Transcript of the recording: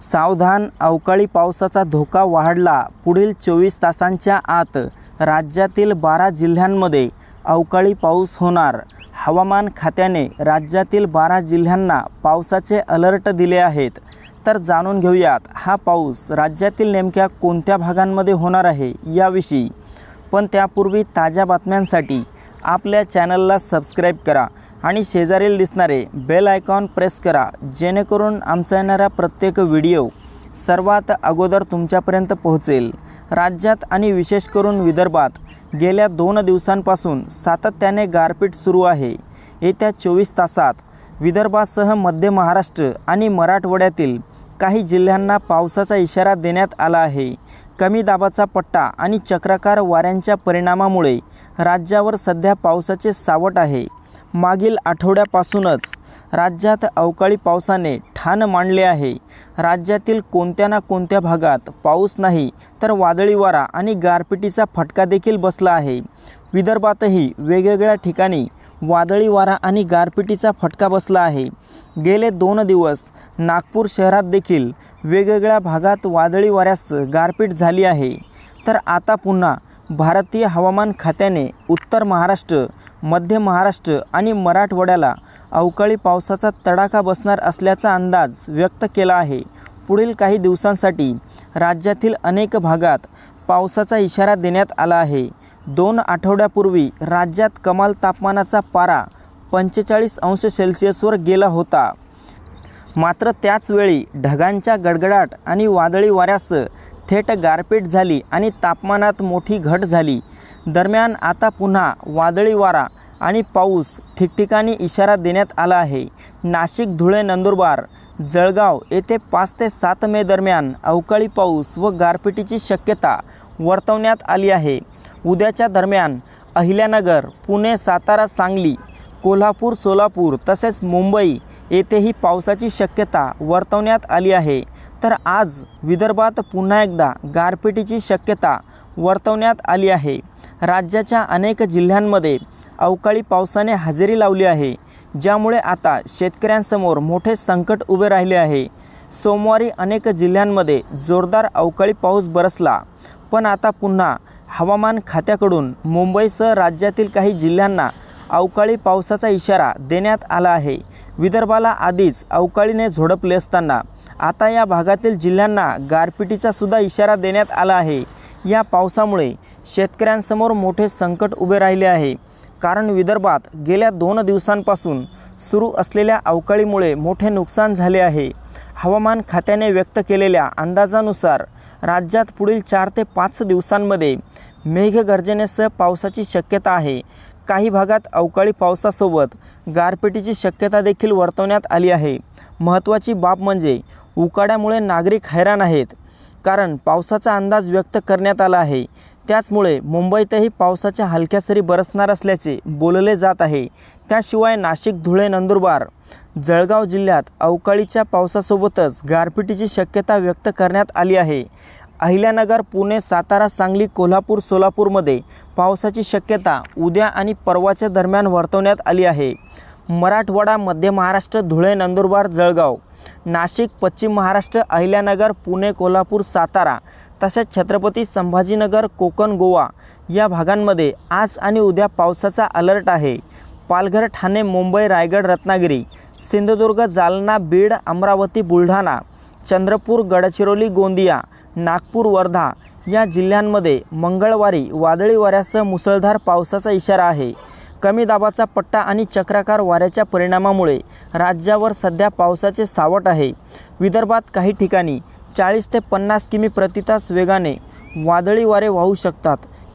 सावधान अवकाळी पावसाचा धोका वाढला पुढील चोवीस तासांच्या आत राज्यातील बारा जिल्ह्यांमध्ये अवकाळी पाऊस होणार. हवामान खात्याने राज्यातील बारा जिल्ह्यांना पावसाचे अलर्ट दिले आहेत. तर जाणून घेऊयात हा पाऊस राज्यातील नेमक्या कोणत्या भागांमध्ये होणार आहे याविषयी. पण त्यापूर्वी ताज्या बातम्यांसाठी आपल्या चॅनलला सबस्क्राईब करा आणि शेजारील दिसणारे बेल आयकॉन प्रेस करा जेणेकरून आमचा येणारा प्रत्येक व्हिडिओ सर्वात अगोदर तुमच्यापर्यंत पोहोचेल. राज्यात आणि विशेष करून विदर्भात गेल्या दोन दिवसांपासून सातत्याने गारपीट सुरू आहे. येत्या चोवीस तासात विदर्भासह मध्य महाराष्ट्र आणि मराठवाड्यातील काही जिल्ह्यांना पावसाचा इशारा देण्यात आला आहे. कमी दाबाचा पट्टा आणि चक्राकार वाऱ्यांच्या परिणामामुळे राज्यावर सध्या पावसाचे सावट आहे. मागील आठवड्यापासूनच राज्यात अवकाळी पावसाने ठाण मांडले आहे. राज्यातील कोणत्या ना कोणत्या भागात पाऊस नाही तर वादळी वारा आणि गारपिटीचा फटका देखील बसला आहे. विदर्भातही वेगवेगळ्या ठिकाणी वादळी वारा आणि गारपिटीचा फटका बसला आहे. गेले दोन दिवस नागपूर शहरात देखील वेगवेगळ्या भागात वादळी वाऱ्यास गारपीट झाली आहे. तर आता पुन्हा भारतीय हवामान खात्याने उत्तर महाराष्ट्र मध्य महाराष्ट्र आणि मराठवाड्याला अवकाळी पावसाचा तडाखा बसणार असल्याचा अंदाज व्यक्त केला आहे. पुढील काही दिवसांसाठी राज्यातील अनेक भागात पावसाचा इशारा देण्यात आला आहे. दोन आठवड्यापूर्वी राज्यात कमाल तापमानाचा पारा पंचेचाळीस अंश सेल्सिअसवर गेला होता. मात्र त्याचवेळी ढगांच्या गडगडाट आणि वादळी वाऱ्यास थेट गारपीट झाली आणि तापमानात मोठी घट झाली. दरम्यान आता पुन्हा वादळी वारा आणि पाऊस ठिकठिकाणी इशारा देण्यात आला आहे. नाशिक धुळे नंदुरबार जळगाव येथे पाच ते सात मे दरम्यान अवकाळी पाऊस व गारपिटीची शक्यता वर्तवण्यात आली आहे. उद्याच्या दरम्यान अहिल्यानगर पुणे सातारा सांगली कोल्हापूर सोलापूर तसेच मुंबई येथेही पावसाची शक्यता वर्तवण्यात आली आहे. तर आज विदर्भात पुन्हा एकदा गारपिटीची शक्यता वर्तवण्यात आली आहे. राज्याच्या अनेक जिल्ह्यांमध्ये अवकाळी पावसाने हजेरी लावली आहे. ज्यामुळे आता शेतकऱ्यांसमोर मोठे संकट उभे राहिले आहे. सोमवारी अनेक जिल्ह्यांमध्ये जोरदार अवकाळी पाऊस बरसला. पण आता पुन्हा हवामान खात्याकडून मुंबईसह राज्यातील काही जिल्ह्यांना अवकाळी पावसाचा इशारा देण्यात आला आहे. विदर्भाला आधीच अवकाळीने झोडपले असताना आता या भागातील जिल्ह्यांना गारपिटीचा सुद्धा इशारा देण्यात आला आहे. या पावसामुळे शेतकऱ्यांसमोर मोठे संकट उभे राहिले आहे. कारण विदर्भात गेल्या दोन दिवसांपासून सुरू असलेल्या अवकाळीमुळे मोठे नुकसान झाले आहे. हवामान खात्याने व्यक्त केलेल्या अंदाजानुसार राज्यात पुढील चार ते पाच दिवसांमध्ये मेघगर्जनेसह पावसाची शक्यता आहे. काही भागात अवकाळी पावसासोबत गारपिटीची शक्यता देखील वर्तवण्यात आली आहे. महत्त्वाची बाब म्हणजे उकाड्यामुळे नागरिक हैराण आहेत. कारण पावसाचा अंदाज व्यक्त करण्यात आला आहे. त्याचमुळे मुंबईतही पावसाच्या हलक्या सरी बरसणार असल्याचे बोलले जात आहे. त्याशिवाय नाशिक धुळे नंदुरबार जळगाव जिल्ह्यात अवकाळीच्या पावसासोबतच गारपिटीची शक्यता व्यक्त करण्यात आली आहे. अहिल्यानगर पुणे सातारा सांगली कोल्हापूर सोलापूरमध्ये पावसाची शक्यता उद्या आणि परवाच्या दरम्यान वर्तवण्यात आली आहे. मराठवाडा मध्य महाराष्ट्र धुळे नंदुरबार जळगाव. नाशिक पश्चिम महाराष्ट्र अहिल्यानगर पुणे कोल्हापूर सातारा तसेच छत्रपती संभाजीनगर कोकण गोवा या भागांमध्ये आज आणि उद्या पावसाचा अलर्ट आहे. पालघर ठाणे मुंबई रायगड रत्नागिरी सिंधुदुर्ग जालना बीड अमरावती बुलढाणा चंद्रपूर गडचिरोली गोंदिया नागपूर वर्धा या जिल्ह्यांमध्ये मंगळवारी वादळी वाऱ्यासह मुसळधार पावसाचा इशारा आहे. कमी दाबाचा पट्टा आणि चक्राकार वाऱ्याच्या परिणामामुळे राज्यावर सध्या पावसाचे सावट आहे. विदर्भात काही ठिकाणी चाळीस ते पन्नास किमी प्रतितास वेगाने वादळी वारे वाहू शकतात.